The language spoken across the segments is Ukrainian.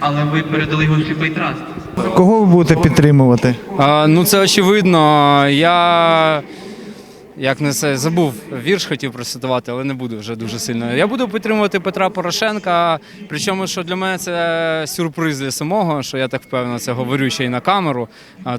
але ви передали його сліпий траст. Кого ви будете підтримувати? А, ну це очевидно. Я як не це забув вірш, хотів процитувати, але не буду вже дуже сильно. Я буду підтримувати Петра Порошенка. Причому, що для мене це сюрприз для самого, що я так впевнено це говорю ще й на камеру.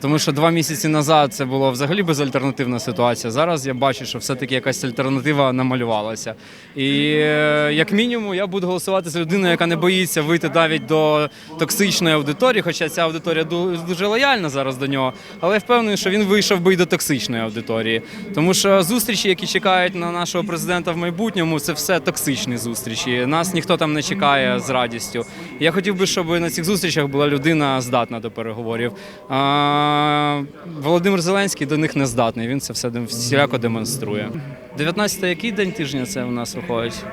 Тому що два місяці назад це було взагалі безальтернативна ситуація. Зараз я бачу, що все-таки якась альтернатива намалювалася. І е, як мінімум я буду голосувати за людину, яка не боїться вийти навіть до токсичної аудиторії, хоча ця аудиторія дуже лояльна зараз до нього. Але я впевнений, що він вийшов би і до токсичної аудиторії. Тому що зустрічі, які чекають на нашого президента в майбутньому, це все токсичні зустрічі. Нас ніхто там не чекає з радістю. Я хотів би, щоб на цих зустрічах була людина здатна до переговорів. А, Володимир Зеленський до них не здатний. Він це все всіляко демонструє. 19-й який день тижня це у нас виходить?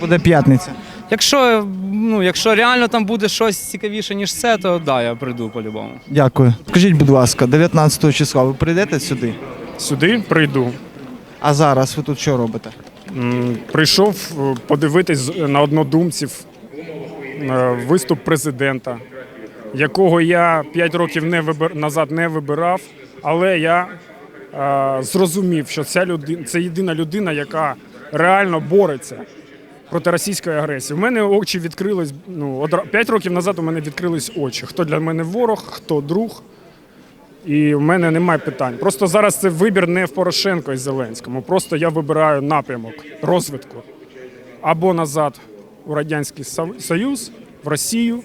Буде п'ятниця. Якщо ну, якщо реально там буде щось цікавіше, ніж це, то да, я прийду по-любому. Дякую. Скажіть, будь ласка, 19 числа ви прийдете сюди? Сюди прийду. А зараз ви тут що робите? Прийшов е, подивитись на однодумців е, виступ президента, якого я 5 років не вибир... назад не вибирав, але я е, зрозумів, що ця людина це єдина людина, яка реально бореться проти російської агресії. У мене очі відкрились. Ну, 5 років назад у мене відкрились очі. Хто для мене ворог, хто друг. І в мене немає питань. Просто зараз це вибір не в Порошенко і Зеленському. Просто я вибираю напрямок розвитку або назад у Радянський Союз, в Росію,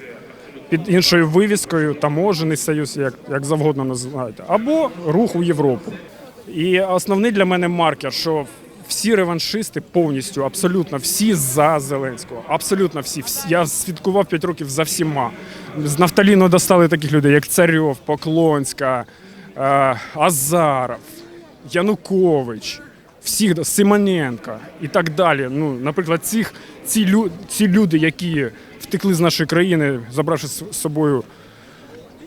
під іншою вивіскою, таможений союз, як, як завгодно називаєте, або рух у Європу. І основний для мене маркер, що всі реваншисти повністю, абсолютно всі за Зеленського. Абсолютно всі. Я свідкував 5 років за всіма. З нафталіну достали таких людей, як Царьов, Поклонська, е, Азаров, Янукович, всіх Симоненко і так далі. Ну, наприклад, цих, ці, лю, ці люди, які втекли з нашої країни, забравши з собою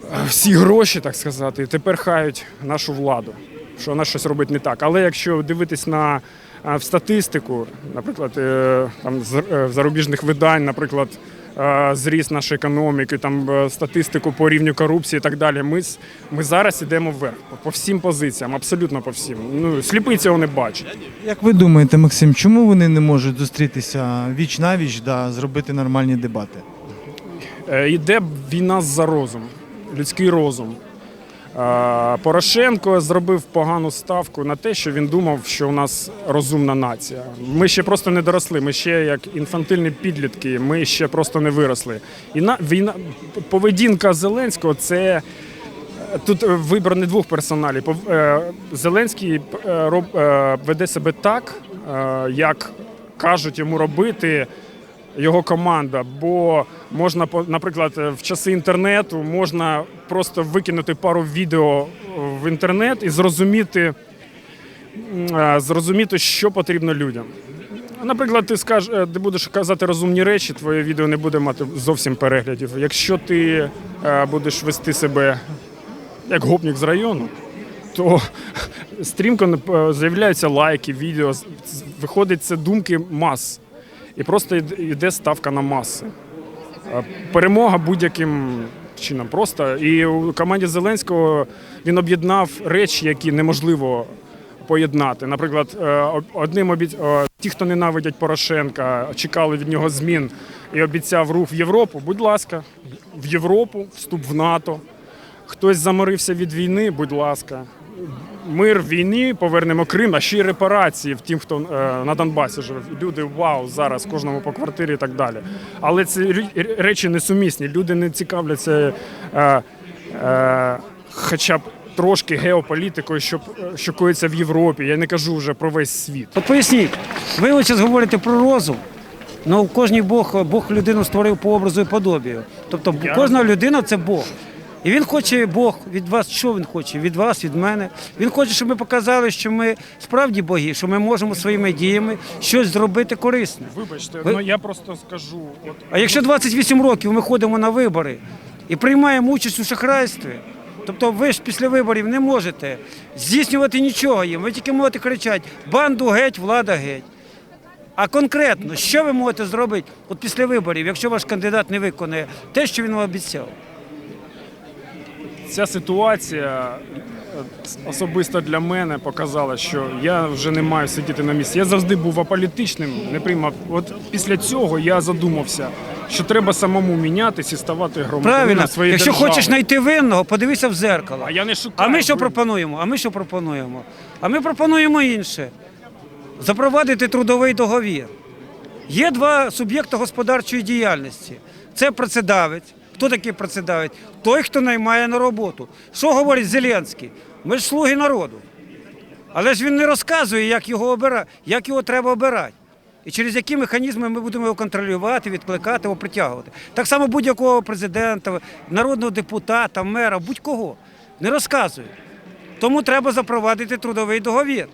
е, всі гроші, так сказати, тепер хають нашу владу, що вона щось робить не так. Але якщо дивитись на в статистику, наприклад, е, там з е, зарубіжних видань, наприклад, е, зріст нашої економіки, там статистику по рівню корупції і так далі. Ми, ми зараз йдемо вверх по- всім позиціям, абсолютно по всім. Ну сліпий цього не бачить. Як ви думаєте, Максим, чому вони не можуть зустрітися віч на віч да зробити нормальні дебати? Йде війна за розум, людський розум. Е, Порошенко зробив погану ставку на те, що він думав, що у нас розумна нація. Ми ще просто не доросли. Ми ще як інфантильні підлітки, ми ще просто не виросли. І на війна поведінка Зеленського це. е, Тут е, вибір не двох персоналів. Зеленський веде себе так, як кажуть йому робити його команда. Бо можна, наприклад, в часи інтернету можна просто викинути пару відео е, в інтернет і зрозуміти, е, зрозуміти, що потрібно людям. Наприклад, ти скаж, е, ти будеш казати розумні речі, твоє відео не буде мати зовсім переглядів. Якщо ти е, будеш вести себе як гопник з району, то стрімко з'являються лайки, відео, виходить це думки мас. І просто йде ставка на маси. Перемога будь-яким чином. Просто і у команді Зеленського він об'єднав речі, які неможливо поєднати. Наприклад, е, одним обіць... ті, хто ненавидять Порошенка, чекали від нього змін і обіцяв рух в Європу. Будь ласка, в Європу, вступ в НАТО. Хтось заморився від війни, будь ласка. Мир в війні, повернемо Крим, а ще й репарації в тим, хто е, на Донбасі живе. Люди вау, зараз кожному по квартирі і так далі. Але це рі- речі несумісні. Люди не цікавляться е, е, хоча б трошки геополітикою, що, що коїться в Європі. Я не кажу вже про весь світ. От поясніть, ви ось зараз говорите про розум. Ну, кожний Бог, Бог людину створив по образу і подобію. Тобто Я кожна людина це Бог. І він хоче Бог від вас, що він хоче? Від вас, від мене. Він хоче, щоб ми показали, що ми справді боги, що ми можемо своїми діями щось зробити корисне. Вибачте, Ви- ну я просто скажу. От А якщо 28 років ми ходимо на вибори і приймаємо участь у шахрайстві, тобто ви ж після виборів не можете здійснювати нічого їм, ви тільки можете кричати банду геть, влада геть. А конкретно, що ви можете зробити от після виборів, якщо ваш кандидат не виконує те, що він вам обіцяв? Ця ситуація е, особисто для мене показала, що я вже не маю сидіти на місці. Я завжди був аполітичним, не приймав. От після цього я задумався, що треба самому мінятися і ставати громадянином Правильно, своєї якщо держави. хочеш знайти винного, подивися в зеркало. А я не шукаю. А ми що пропонуємо? А ми що пропонуємо? А ми пропонуємо інше: запровадити трудовий договір. Є два суб'єкти господарчої діяльності. Це працедавець. Хто такий працедавець? Той, хто наймає на роботу. Що говорить Зеленський? Ми ж слуги народу. Але ж він не розказує, як його обира... як його треба обирати. І через які механізми ми будемо його контролювати, відкликати або притягувати. Так само будь-якого президента, народного депутата, мера, будь-кого. Не розказує. Тому треба запровадити трудовий договір.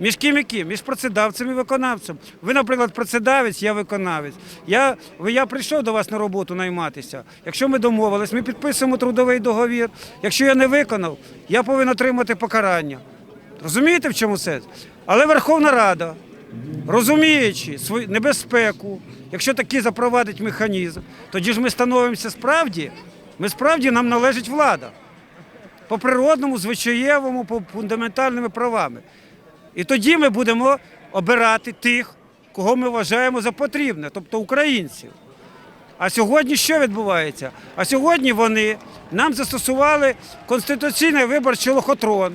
Між ким і ким? Між працедавцем і виконавцем. Ви, наприклад, працедавець, я виконавець. Я, я прийшов до вас на роботу найматися. Якщо ми домовились, ми підписуємо трудовий договір. Якщо я не виконав, я повинен отримати покарання. Розумієте, в чому сенс? Але Верховна Рада, розуміючи свою небезпеку, якщо такий запровадить механізм, тоді ж ми становимося справді, ми справді нам належить влада по природному, звичаєвому, по фундаментальними правами. І тоді ми будемо обирати тих, кого ми вважаємо за потрібне, тобто українців. А сьогодні що відбувається? А сьогодні вони нам застосували конституційний виборчий лохотрон.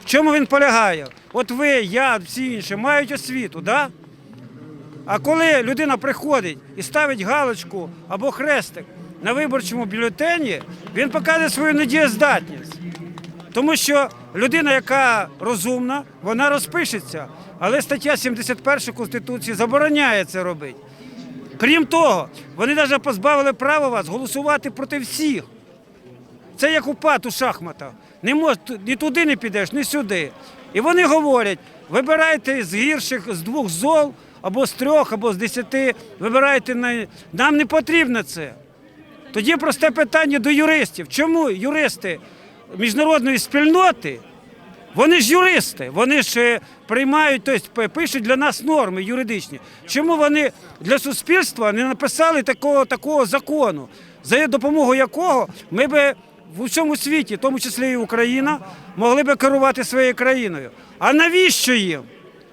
В чому він полягає? От ви, я, всі інші мають освіту, да? А коли людина приходить і ставить галочку або хрестик на виборчому бюлетені, він показує свою недієздатність. Тому що людина, яка розумна, вона розпишеться. Але стаття 71 Конституції забороняє це робити. Крім того, вони навіть позбавили права вас голосувати проти всіх. Це як у пат у шахматах. Не мож, ні туди не підеш, ні сюди. І вони говорять: вибирайте з гірших, з двох зол, або з трьох, або з десяти. Вибирайте на... Нам не потрібно це. Тоді просте питання до юристів. Чому юристи міжнародної спільноти, вони ж юристи, вони ж е, приймають, тобто пишуть для нас норми юридичні. Чому вони для суспільства не написали такого, такого закону, за допомогою якого ми би в усьому світі, в тому числі і Україна, могли би керувати своєю країною? А навіщо їм?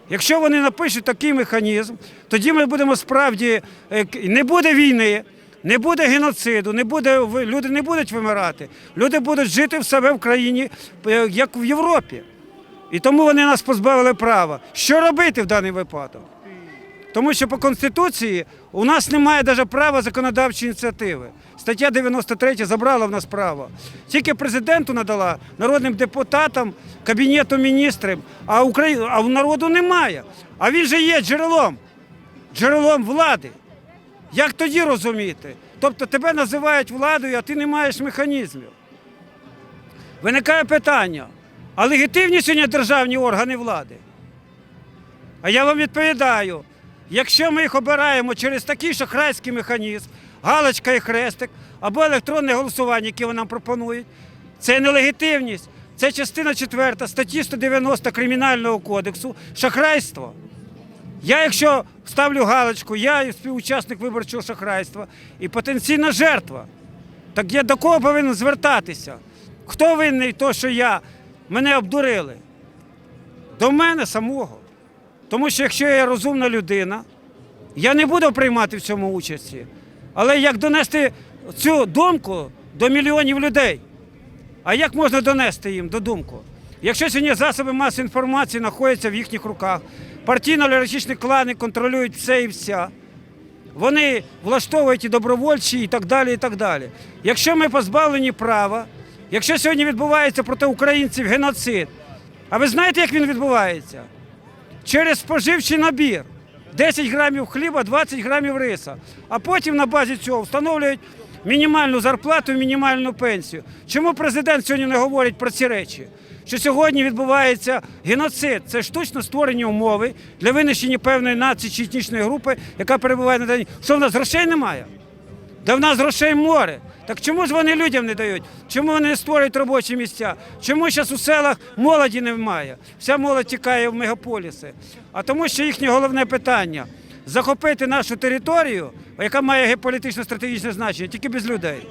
Якщо вони напишуть такий механізм, тоді ми будемо справді е, не буде війни, не буде геноциду, не буде люди не будуть вимирати. Люди будуть жити в себе в країні, е, як в Європі. І тому вони нас позбавили права. Що робити в даний випадок? Тому що по Конституції у нас немає навіть права законодавчої ініціативи. Стаття 93 забрала в нас право. Тільки президенту надала, народним депутатам, Кабінету міністрів, а, Украї... а у народу немає. А він же є джерелом, джерелом влади. Як тоді розуміти? Тобто тебе називають владою, а ти не маєш механізмів. Виникає питання, а легітимні сьогодні державні органи влади? А я вам відповідаю, якщо ми їх обираємо через такий шахрайський механізм, галочка і хрестик, або електронне голосування, яке вони нам пропонують, це нелегітимність. Це частина 4 статті 190 Кримінального кодексу, шахрайство. Я, якщо ставлю галочку, я співучасник виборчого шахрайства і потенційна жертва. Так я до кого повинен звертатися? Хто винний, то, що я мене обдурили? До мене самого. Тому що якщо я розумна людина, я не буду приймати в цьому участі. Але як донести цю думку до мільйонів людей? А як можна донести їм до думку? Якщо сьогодні засоби масової інформації знаходяться в їхніх руках, партійно-олігархічні клани контролюють все і вся, вони влаштовують і добровольчі, і так далі. і так далі. Якщо ми позбавлені права, якщо сьогодні відбувається проти українців геноцид, а ви знаєте, як він відбувається? Через споживчий набір. 10 грамів хліба, 20 грамів риса. А потім на базі цього встановлюють мінімальну зарплату і мінімальну пенсію. Чому президент сьогодні не говорить про ці речі? Що сьогодні відбувається геноцид, це штучно створені умови для винищення певної нації чи етнічної групи, яка перебуває на даній. Що в нас грошей немає? Да в нас грошей море. Так чому ж вони людям не дають? Чому вони не створюють робочі місця? Чому зараз у селах молоді немає? Вся молодь тікає в мегаполіси. А тому що їхнє головне питання. захопити нашу територію, яка має геополітично стратегічне значення, тільки без людей.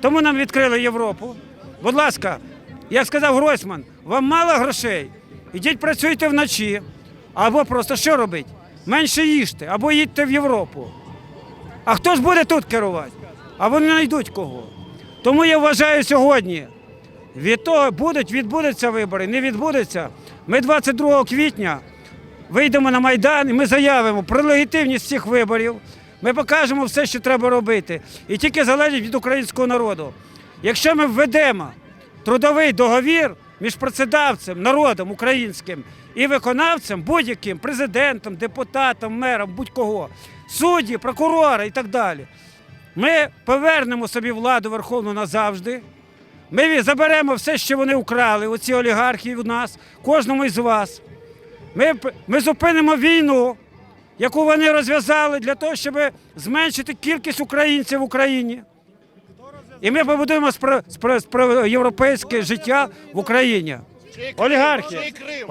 Тому нам відкрили Європу. Будь ласка, як сказав Гройсман, вам мало грошей, ідіть працюйте вночі, або просто що робить? Менше їжте, або їдьте в Європу. А хто ж буде тут керувати? А вони знайдуть кого. Тому я вважаю сьогодні, від того будуть, відбудуться вибори, не відбудуться. Ми 22 квітня вийдемо на Майдан і ми заявимо про легітимність цих виборів. Ми покажемо все, що треба робити. І тільки залежить від українського народу. Якщо ми введемо трудовий договір між працедавцем, народом українським і виконавцем, будь-яким президентом, депутатом, мером, будь-кого, судді, прокурори і так далі. Ми повернемо собі владу верховну назавжди. Ми заберемо все, що вони украли, оці олігархи в нас, кожному із вас. Ми, ми зупинимо війну, яку вони розв'язали для того, щоб зменшити кількість українців в Україні. І ми побудуємо спро, спро, спро, європейське життя в Україні. Олігархія. Чий Крим?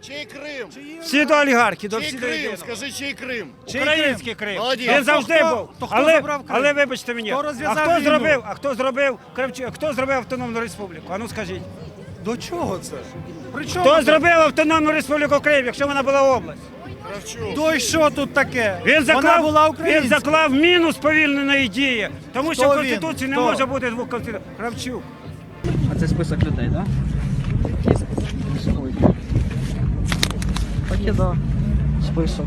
Чий Крим? Всі до олігархів, до Чий всі до Крим? єдиного. Скажи, чий Крим? Український Крим. Молодець. Він завжди хто- був. то хто але, забрав Крим? але вибачте мені, Хто а хто війну? зробив, а хто зробив Кравчу- хто зробив автономну республіку? А ну скажіть. До чого це? При чому Хто це? зробив автономну республіку Крим, якщо вона була область? То й що тут таке? Він Вона заклав, була він заклав мінус повільненої дії, тому що в Хто Конституції він? не Хто? може бути двох конституцій. Кравчук. А це список людей, так? Да? Такі, да. Список.